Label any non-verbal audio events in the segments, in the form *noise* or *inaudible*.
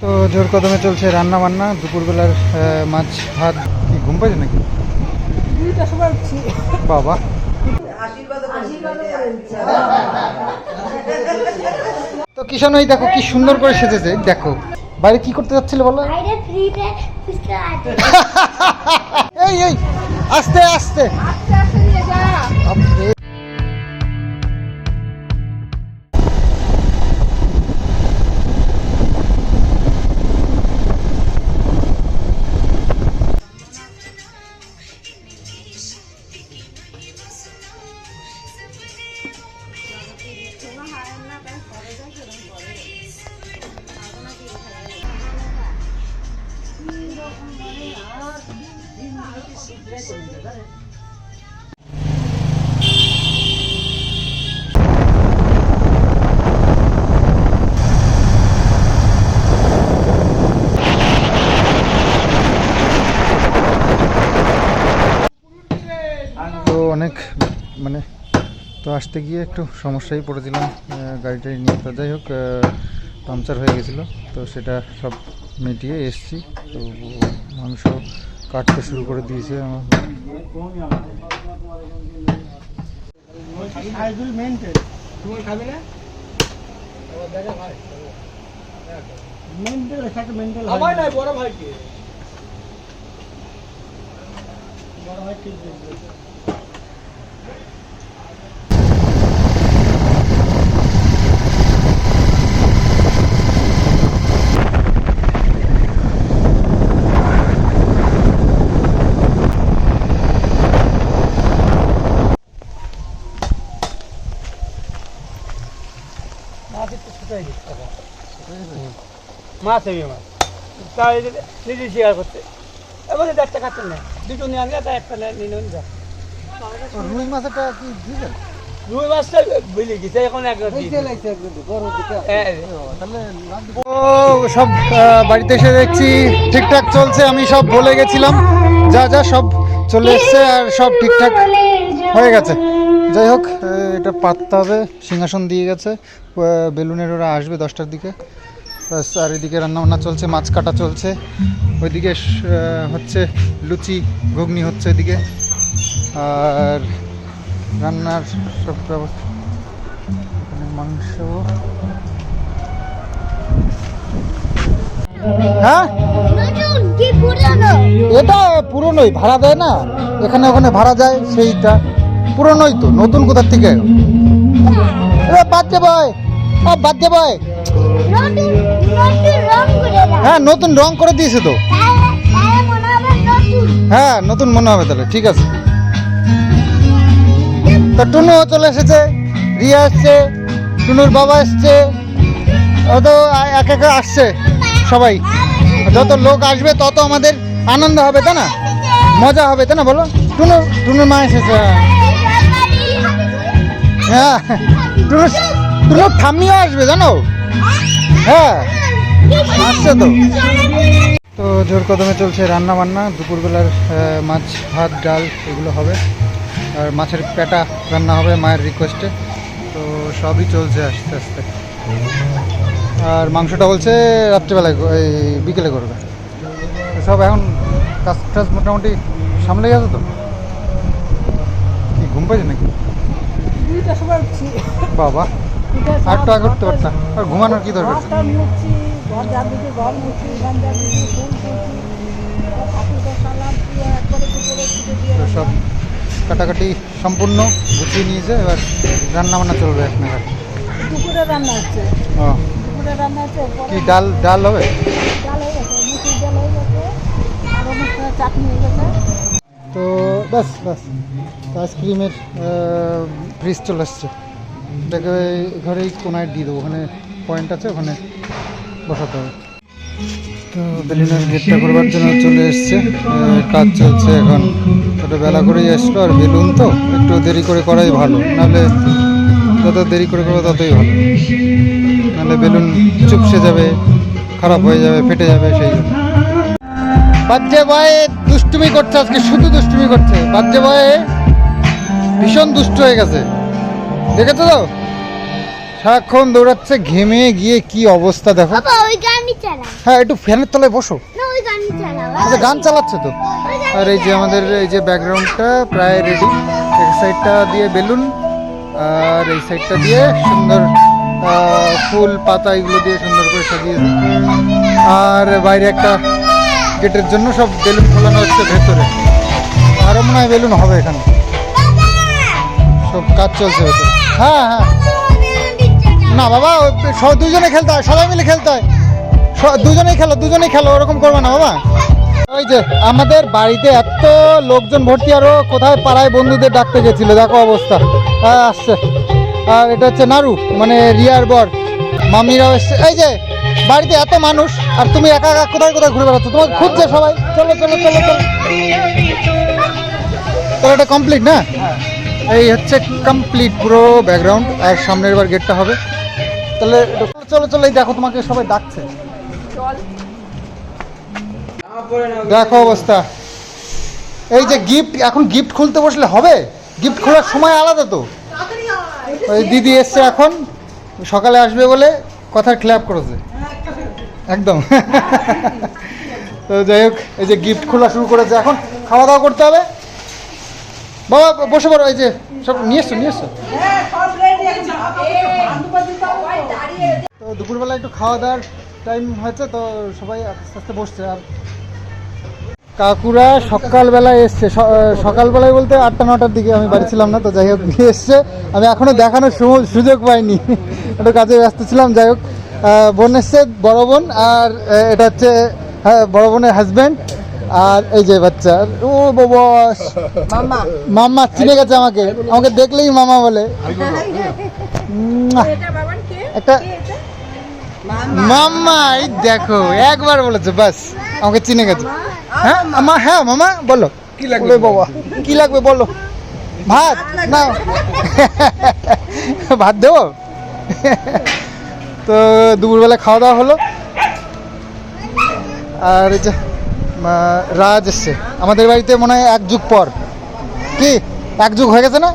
তো জোর কদমে চলছে রান্না বান্না দুপুরবেলার আহ, মাছ ভাত। কি ঘুম পাইছে নাকি? বাবা। তো কিষান ওই দেখো কি সুন্দর করে সেজেছে। দেখো। বাইরে কি করতে যাচ্ছিল বলো? *laughs* এই এই আস্তে আস্তে। আসতে গিয়ে একটু সমস্যায় পড়েছিলাম গাড়িটাই নিয়ে। তো যাই হোক পাংচার হয়ে গেছিল, তো সেটা সব মিটিয়ে এসছি। তো মাংস কাটতে শুরু করে দিয়েছে আমার। বড় মাছ একটু ছুটাই দিচ্ছে মাছ হেবি মাছ। তাই নিজে শেয়ার করতে এবার একটা খাচ্ছেন না দুটো নিয়ে আনলে তাই একটা নিয়ে নিয়ে যা রুই মাছটা কি দিয়েছেন রুই মাছটা বুঝে গেছে এখন একবার ও সব বাড়িতে এসে দেখছি ঠিকঠাক চলছে আমি সব বলে গেছিলাম। যা যা সব চলে এসছে আর সব ঠিকঠাক হয়ে গেছে। যাই হোক এটা পাততে হবে সিংহাসন দিয়ে গেছে। বেলুনের ওরা আসবে দশটার দিকে। ব্যাস, আর এদিকে রান্নাবান্না চলছে, মাছ কাটা চলছে। ওইদিকে হচ্ছে লুচি ঘুগনি হচ্ছে এদিকে। আর রান্নার সব ব্যবস্থা। মাংস। হ্যাঁ? এটা ভাড়া দেয় না। এখানে ওখানে ভাড়া সেইটা। তো, নতুন কোথার থেকে? এ বাচ্চা বয় ও বাচ্চা বয় হ্যাঁ নতুন রং করে দিয়েছে তো। হ্যাঁ নতুন মনে হবে তাহলে ঠিক আছে। তা টুনু চলে এসেছে রিয়া এসছে টুনুর বাবা এসছে। ও তো এক এক আসছে সবাই। যত লোক আসবে তত আমাদের আনন্দ হবে তাই না? মজা হবে তাই না বলো? টুনু টুনুর মা এসেছে হ্যাঁ। টুনু টুনুর ঠাম্মিও আসবে জানো? হ্যাঁ। আসছে তো? তো জোর কদমে চলছে রান্না বান্না দুপুরবেলার মাছ ভাত ডাল এগুলো হবে। আর মাছের পেটা রান্না হবে মায়ের রিকোয়েস্টে তো সবই চলছে আস্তে আস্তে। আর মাংসটা বলছে রাত্রিবেলায় এই বিকেলে করবে। সব এখন কাজ টাজ মোটামুটি সামলে গেছে তো? কি ঘুম পাইছে নাকি? বাবা আগে উঠতে পারতাম আর ঘুমানোর কি দরকার? ঘর যার দিকে ঘর মুছছি গান যার দিকে ফুল তুলছি ঠাকুর বসালাম দিয়ে একবারে দুপুরে ছুটে দিয়ে তো সব কাটাকাটি সম্পূর্ণ গুছিয়ে নিয়েছে এবার রান্না বান্না চলবে নাগাদ দুপুরে রান্না হচ্ছে। ও। দুপুরে রান্না হচ্ছে কি ডাল ডাল হবে? ডাল হয়ে গেছে মুসুর ডাল হয়ে গেছে আর অনুষ্ঠানে চাটনি হয়ে গেছে। তো ব্যাস ব্যাস। আইসক্রিমের ফ্রিজ চলে আসছে। এটাকে ঘরেই কোনায় দিয়ে দেবো ওখানে পয়েন্ট আছে ওখানে বসাতে হবে। তো বেলুনের গেটটা করবার জন্য চলে এসছে। কাজ চলছে এখন। ওটা বেলা করেই আসলো, আর বেলুন তো একটু দেরি করে করাই ভালো। নাহলে যত দেরি করে করব ততই ভালো। নাহলে বেলুন চুপসে যাবে, খারাপ হয়ে যাবে, ফেটে যাবে সেই জন্য। বাচ্চা বয়ে, দুষ্টুমি করছে আজকে, শুধু দুষ্টুমি করছে। বাচ্চা বয়ে ভীষণ দুষ্ট হয়ে গেছে। দেখেছ তো? সারাক্ষণ দৌড়াচ্ছে ঘেমে গিয়ে কি অবস্থা দেখো। হ্যাঁ একটু ফ্যানের তলায় বসো। আচ্ছা গান চালাচ্ছে তো? আর এই যে আমাদের এই যে ব্যাকগ্রাউন্ডটা প্রায় রেডি এক সাইডটা দিয়ে বেলুন আর এই সাইডটা দিয়ে সুন্দর ফুল পাতা এগুলো দিয়ে সুন্দর করে সাজিয়েছে আর বাইরে একটা গেটের জন্য সব বেলুন ফোলানো হচ্ছে ভেতরে। আরও মনে হয় বেলুন হবে এখানে। সব কাজ চলছে ভেতরে। হ্যাঁ হ্যাঁ। না বাবা সব দুজনে খেলতে হয় সবাই মিলে খেলতে হয়। দুজনেই খেলো দুজনেই খেলো ওরকম করবে না বাবা। ওই যে আমাদের বাড়িতে এত লোকজন ভর্তি আরও কোথায় পাড়ায় বন্ধুদের ডাকতে গেছিল দেখো অবস্থা। হ্যাঁ, আসছে। আর এটা হচ্ছে নাড়ু মানে রিয়ার বর। মামিরাও এসছে। এই যে বাড়িতে এত মানুষ আর তুমি একা একা কোথায় কোথায় ঘুরে বেড়াচ্ছ? তোমাকে খুঁজছে সবাই। চলো চলো চলো চলো। তাহলে এটা কমপ্লিট না? এই হচ্ছে কমপ্লিট পুরো ব্যাকগ্রাউন্ড আর সামনের বার গেটটা হবে। তাহলে চলো চলো দেখো তোমাকে সবাই ডাকছে। দেখো অবস্থা। এই যে গিফট এখন গিফট খুলতে বসলে হবে? গিফট খোলার সময় আলাদা তো। ওই দিদি এসছে এখন, সকালে আসবে বলে কথার ক্ল্যাপ করেছে। একদম। তো যাই হোক, এই যে গিফট খোলা শুরু করেছে এখন খাওয়া দাওয়া করতে হবে। বাবা, বসে পড়ো, এই যে সব নিয়ে এসছো নিয়ে এসছো তো দুপুরবেলা একটু খাওয়া দাওয়ার টাইম হয়েছে তো সবাই আস্তে আস্তে বসছে। আর কাকুরা সকালবেলায় এসছে। সকালবেলায় বলতে আটটা নটার দিকে আমি বাড়ি ছিলাম না তো যাই হোক নিয়ে এসছে। আমি এখনও দেখানোর সুযোগ পাইনি। একটু কাজে ব্যস্ত ছিলাম যাই হোক। বোন এসছে বড় বোন আর এটা হচ্ছে হ্যাঁ, বড় বোনের হাজব্যান্ড আর এই যে বাচ্চা ও বাবা মামা মাম্মা চিনে গেছে আমাকে। আমাকে দেখলেই মামা বলে। একটা মাম্মা। এই দেখো একবার বলেছে বাস আমাকে চিনে গেছে। হ্যাঁ মা হ্যাঁ মামা বলো। কি লাগবে বাবা কি লাগবে বলো? ভাত না। *laughs* ভাত দেবো? তো দুপুরবেলা খাওয়া দাওয়া হলো। আর এই যে রাজ এসছে। আমাদের বাড়িতে মনে হয় এক যুগ পর। কি? এক যুগ হয়ে গেছে না?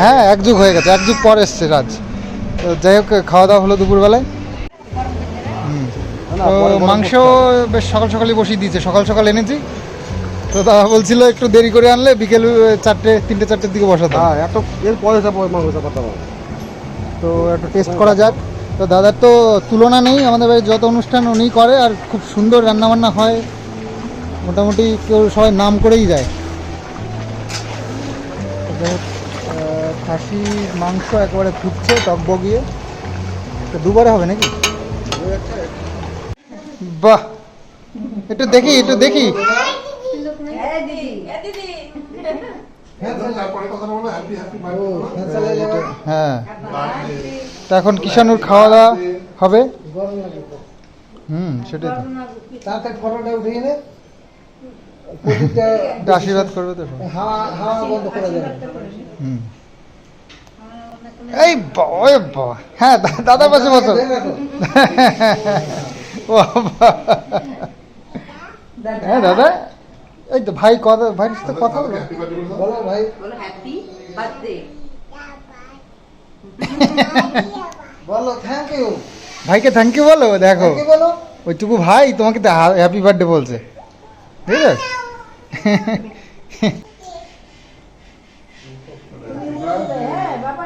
হ্যাঁ এক যুগ হয়ে গেছে। এক যুগ পর এসছে রাজ। তো যাই হোক খাওয়া দাওয়া হলো দুপুরবেলায়। তো মাংস বেশ সকাল সকালই বসিয়ে দিয়েছে। সকাল সকাল এনেছি। তো দাদা বলছিল একটু দেরি করে আনলে বিকেল চারটে তিনটে চারটের দিকে বসাতে হ্যাঁ এত এর পরে যাব মাংস চাপাতে তো একটু টেস্ট করা যাক। তো দাদার তো তুলনা নেই। আমাদের বাড়ির যত অনুষ্ঠান উনি করে আর খুব সুন্দর রান্নাবান্না হয়। মোটামুটি কেউ সবাই নাম করেই যায়। খাসি, মাংস একেবারে ফুটছে টক বগিয়ে। তো দুবারে হবে নাকি? বাহ! একটু দেখি একটু দেখি। হ্যাঁ। তো এখন কিষানুর খাওয়া দাওয়া হবে। হুম, সেটাই তো। প্রদীপটা আশীর্বাদ করবে তো হাওয়া হাওয়া বন্ধ করা যাবে হুম। এই ওই হ্যাঁ দা- পাশে বসো। হ্যাঁ দাদা। এই তো ভাই কথা ভাইয়ের সাথে কথা বলো। বলো। ভাই। হ্যাপি বার্থডে বলো থ্যাংক ইউ ভাইকে থ্যাংক ইউ বলো দেখো। কি বলো। ওইটুকু ভাই তোমাকে তো হ্যাপি বার্থডে বলছে। ঠিক আছে? হ্যাঁ বাবা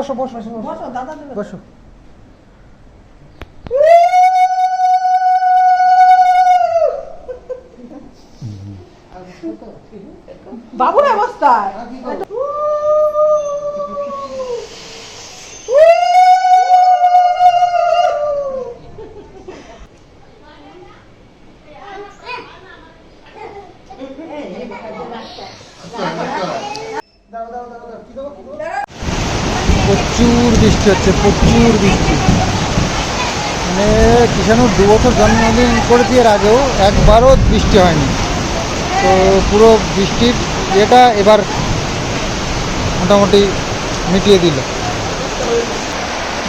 বসো বসো বসো দাদা দেবে বসো। বাবুর অবস্থায় বৃষ্টি হচ্ছে প্রচুর বৃষ্টি। মানে কিষাণুর দু বছর জন্মদিন করেছি এর আগেও একবারও বৃষ্টি হয়নি। তো পুরো বৃষ্টির এটা এবার মোটামুটি মিটিয়ে দিল।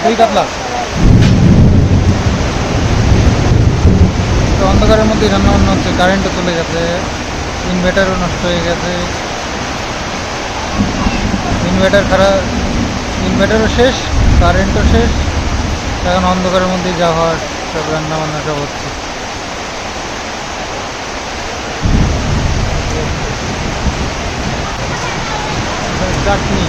দুই কাতলা তো অন্ধকারের মধ্যে রান্না বান্না হচ্ছে কারেন্টও চলে গেছে ইনভার্টারও নষ্ট হয়ে গেছে। ইনভার্টার খারাপ ইনভার্টারও শেষ। কারেন্টও শেষ। এখন অন্ধকারের মধ্যেই যা হওয়ার, সব রান্না বান্না সব হচ্ছে। চাটনি।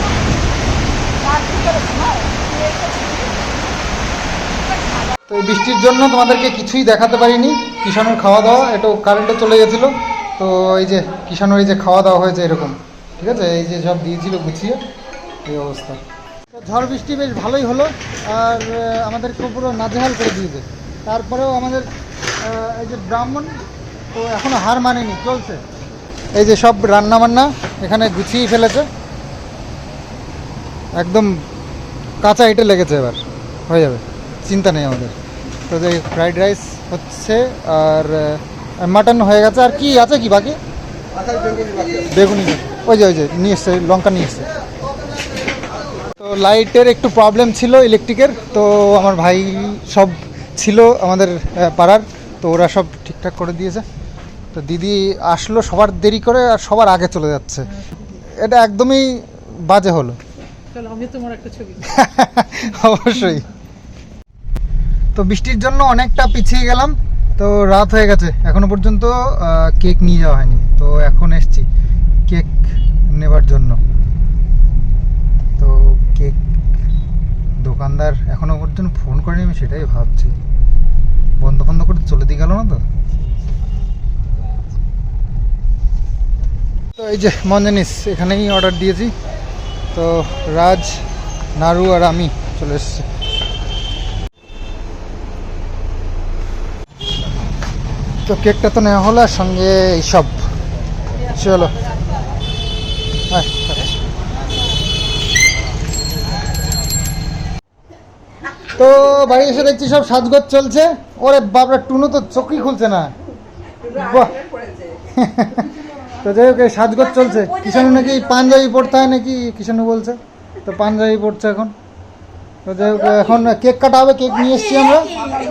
তো বৃষ্টির জন্য তোমাদেরকে কিছুই দেখাতে পারিনি। কিষাণুর খাওয়া দাওয়া একটু কারেন্টও চলে গেছিল। তো এই যে কিষাণুর এই যে খাওয়া দাওয়া হয়েছে এরকম, ঠিক আছে? এই যে সব দিয়েছিল গুছিয়ে, এই অবস্থা। ঝড় বৃষ্টি বেশ ভালোই হলো আর আমাদেরকে পুরো নাজেহাল করে দিয়েছে। তারপরেও আমাদের এই যে ব্রাহ্মণ তো এখনও হার মানেনি চলছে। এই যে সব রান্না বান্না এখানে গুছিয়ে ফেলেছে। একদম কাঁচা ইটে লেগেছে এবার হয়ে যাবে চিন্তা নেই আমাদের। তো যে ফ্রাইড রাইস হচ্ছে আর মাটন হয়ে গেছে আর কি আছে কি বাকি? বেগুনি ওই যে ওই যে নিয়ে এসছে লঙ্কা নিয়ে এসছে। তো লাইটের একটু প্রবলেম ছিল ইলেকট্রিকের তো আমার ভাই সব ছিল আমাদের পাড়ার তো ওরা সব ঠিকঠাক করে দিয়েছে। তো দিদি আসলো সবার দেরি করে আর সবার আগে চলে যাচ্ছে। এটা একদমই বাজে হলো। আমি তোমার একটা ছবি *laughs* অবশ্যই। তো বৃষ্টির জন্য অনেকটা পিছিয়ে গেলাম তো রাত হয়ে গেছে। এখনও পর্যন্ত কেক নিয়ে যাওয়া হয়নি। তো এখন এসছি কেক নেবার জন্য। কেক দোকানদার এখনও পর্যন্ত ফোন করেনি আমি সেটাই ভাবছি। বন্ধ বন্ধ করে চলে দিয়ে গেল না তো? তো এই যে মঞ্জানিস এখানেই অর্ডার দিয়েছি। তো রাজ নারু আর আমি চলে এসেছি। তো কেকটা তো নেওয়া হলো আর সঙ্গে এইসব চলো। আয়, তো বাড়ি এসে দেখছি সব সাজগোজ চলছে। ওরে বাবরা টুনু তো চোখই খুলছে না। বাহ। তো যাই হোক এই সাজগোজ চলছে। কিষানু নাকি পাঞ্জাবি পড়তে হয় নাকি কিষানু বলছে। তো পাঞ্জাবি পড়ছে এখন। তো যাই হোক এখন কেক কাটা হবে কেক নিয়ে এসছি আমরা।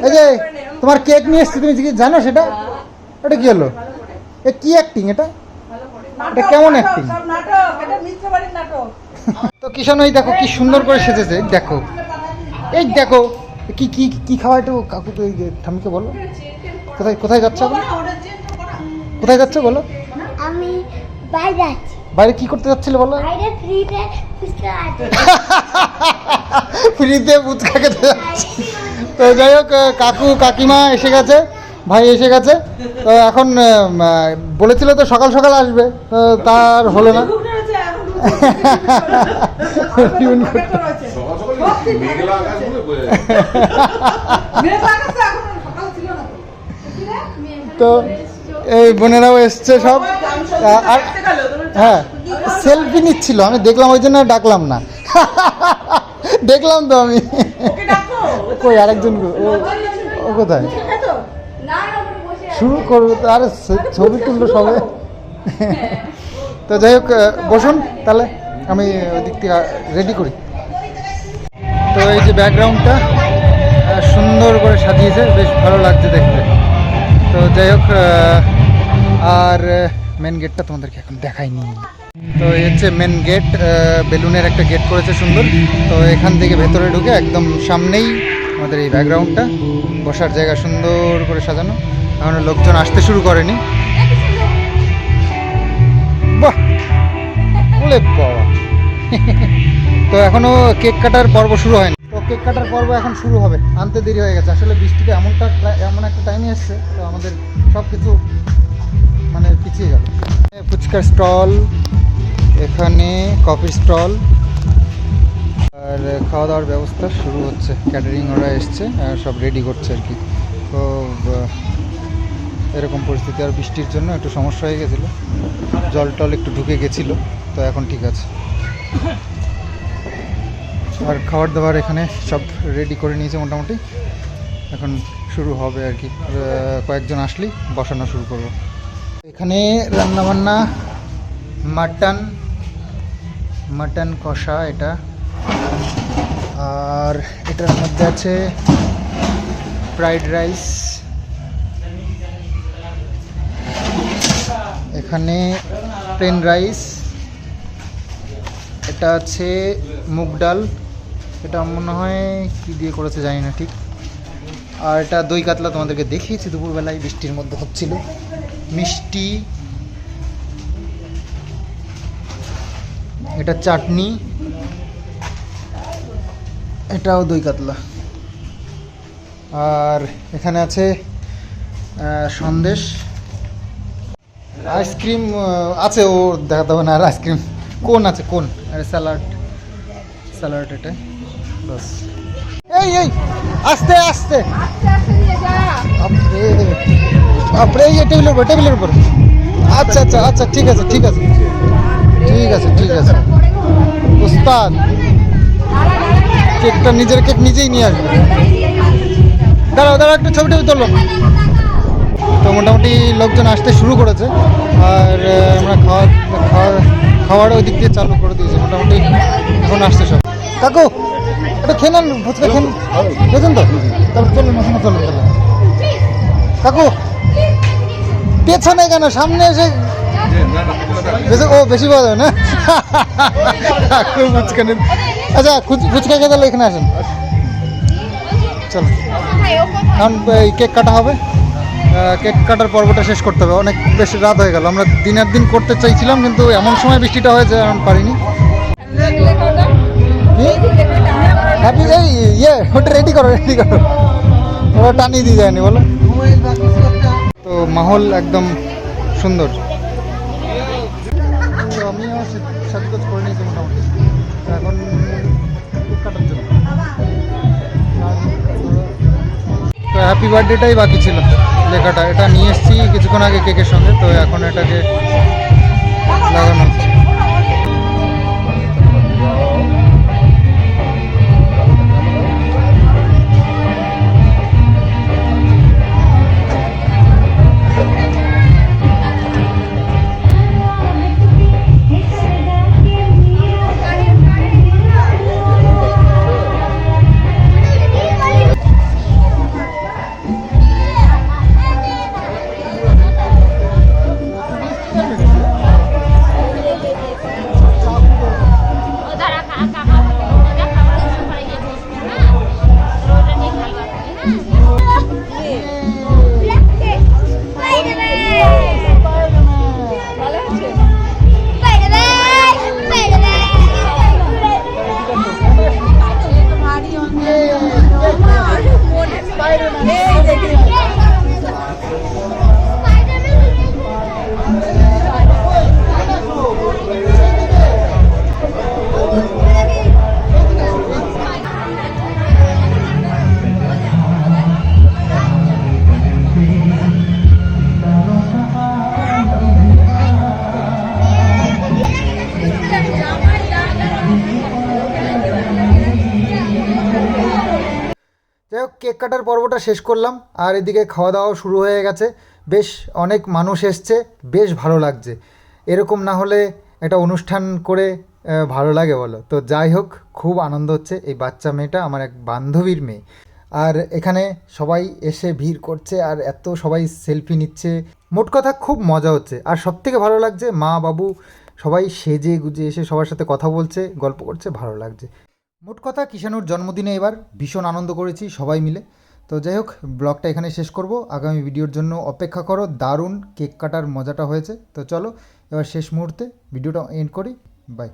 এই যে তোমার কেক নিয়ে এসছি তুমি কি জানো সেটা? এটা কি হলো? এ কি অ্যাক্টিং এটা? এটা কেমন অ্যাক্টিং তো কিষানু দেখো কি সুন্দর করে সেজেছে দেখো। এই দেখো কি কি কি খাওয়া একটু কাকু তো এই যে ঠামিকে বলো। কোথায় কোথায় যাচ্ছে কোথায় যাচ্ছে বলো? আমি বাইরে আছি বাইরে কি করতে যাচ্ছিলে বলো? বাইরে ফ্রিতে ফুচকা আছে। *laughs* ফ্রিতে ফুচকা খেতে যাচ্ছি। তো যাই হোক কাকু কাকিমা এসে গেছে ভাই এসে গেছে। তো এখন বলেছিল তো সকাল সকাল আসবে তো তার হলো না। *laughs* মেঘলা আকাশ। *laughs* তো। এই বোনেরাও এসছে সব। আর হ্যাঁ সেলফি নিচ্ছিল আমি দেখলাম ওই জন্য ডাকলাম না। *laughs* দেখলাম তো আমি। কই আরেকজন কো- ও ও কোথায়? শুরু করব তো আরে ছবি তুললো সবে *laughs* তো যাই হোক বসুন তাহলে আমি ওই দিক থেকে রেডি করি। তো এই যে ব্যাকগ্রাউন্ডটা সুন্দর করে সাজিয়েছে, বেশ ভালো লাগছে দেখতে। তো যাই হোক আর মেন গেটটা তোমাদেরকে এখন দেখাইনি। তো এই হচ্ছে মেন গেট বেলুনের একটা গেট করেছে সুন্দর। তো এখান থেকে ভেতরে ঢুকে একদম সামনেই আমাদের এই ব্যাকগ্রাউন্ডটা বসার জায়গা সুন্দর করে সাজানো। এখনও লোকজন আসতে শুরু করেনি। বাহ! বাবা। *laughs* তো এখনও কেক কাটার পর্ব শুরু হয়নি। তো কেক কাটার পর্ব এখন শুরু হবে, আনতে দেরি হয়ে গেছে। আসলে বৃষ্টিটা এমনটা এমন একটা টাইমে এসছে, তো আমাদের সব কিছু মানে পিছিয়ে গেল। ফুচকার স্টল এখানে কফির স্টল আর খাওয়া দাওয়ার ব্যবস্থা শুরু হচ্ছে ক্যাটারিং ওরা এসছে, আর সব রেডি করছে আর কি। তো এরকম পরিস্থিতি, আর বৃষ্টির জন্য একটু সমস্যা হয়ে গেছিল। জল টল একটু ঢুকে গেছিল, তো এখন ঠিক আছে। আর খাবার দাবার এখানে সব রেডি করে নিয়েছে মোটামুটি। এখন শুরু হবে আর কি। কয়েকজন আসলেই বসানো শুরু করব। এখানে রান্নাবান্না, মাটন মাটন কষা এটা। আর এটার মধ্যে আছে ফ্রাইড রাইস এখানে প্লেন রাইস এটা আছে মুগ ডাল। এটা মনে হয় কি দিয়ে করেছে জানি না ঠিক। আর এটা দই কাতলা তোমাদেরকে দেখিয়েছি, দুপুরবেলায় বৃষ্টির মধ্যে হচ্ছিল। মিষ্টি, এটা চাটনি, এটাও দই কাতলা। আর এখানে আছে সন্দেশ। আইসক্রিম আছে ও দেখাতে হবে না আর আইসক্রিম। কোন আছে, কোন? আর স্যালাড স্যালাড এটা। বাস। এই এই আস্তে আস্তে। বাপরে এই টেবিলের উপর টেবিলের উপর। আচ্ছা আচ্ছা আচ্ছা ঠিক আছে ঠিক আছে। ঠিক আছে ঠিক আছে। উস্তাদ কেকটা নিজের কেক নিজেই নিয়ে আসবে। দাঁড়াও দাঁড়াও একটু ছবি টবি তোলো। তো মোটামুটি লোকজন আসতে শুরু করেছে। আর আমরা খাওয়া খাওয়া খাওয়ার ওই দিক দিয়ে চালু করে দিয়েছি। মোটামুটি এখন আসছে সব। কাকু এটা খেয়ে নেন ফুচকা খেয়ে খেয়েছেন তো? তারপর চলুন ওখানে চলুন তাহলে কাকু পেছনে কেন? সামনে এসে ও বেশি পাওয়া যাবে না? কাকু ফুচকা নেন। আচ্ছা ফুচকা খেয়ে তাহলে এখানে আসেন। চলো। এখন এই কেক কাটা হবে। কেক কাটার পর্বটা শেষ করতে হবে। অনেক বেশি রাত হয়ে গেল। আমরা দিনের দিন করতে চাইছিলাম কিন্তু এমন সময় বৃষ্টিটা হয়েছে এখন পারিনি। হ্যাপি এই ইয়ে ওটা রেডি করো রেডি করো। ওরা টানিয়ে দিয়ে যায়নি বলো। তো মাহল একদম সুন্দর। আমিও সাজগোজ করে নিয়েছি মোটামুটি। এখন কাটার জন্য। তো হ্যাপি বার্থডেটাই বাকি ছিল লেখাটা। এটা নিয়ে এসেছি কিছুক্ষণ আগে কেকের সঙ্গে। তো এখন এটাকে লাগানো। পর্বটা শেষ করলাম, আর এদিকে খাওয়া দাওয়া শুরু হয়ে গেছে। বেশ অনেক মানুষ এসছে, বেশ ভালো লাগছে। এরকম না হলে একটা অনুষ্ঠান করে ভালো লাগে বলো। তো যাই হোক, খুব আনন্দ হচ্ছে এই বাচ্চা মেয়েটা, আমার এক বান্ধবীর মেয়ে। আর এখানে সবাই এসে ভিড় করছে, আর এত সবাই সেলফি নিচ্ছে। মোট কথা খুব মজা হচ্ছে। আর সবথেকে ভালো লাগছে, মা, বাবু সবাই সেজে গুজে এসে সবার সাথে কথা বলছে, গল্প করছে, ভালো লাগছে। মোট কথা কিষানুর জন্মদিনে এবার ভীষণ আনন্দ করেছি সবাই মিলে। তো যাই হোক, ব্লগটা এখানে শেষ করব। আগামী ভিডিওর জন্য অপেক্ষা করো, দারুণ কেক কাটার মজাটা হয়েছে। তো চলো, এবার শেষ মুহূর্তে ভিডিওটা এন্ড করি। বাই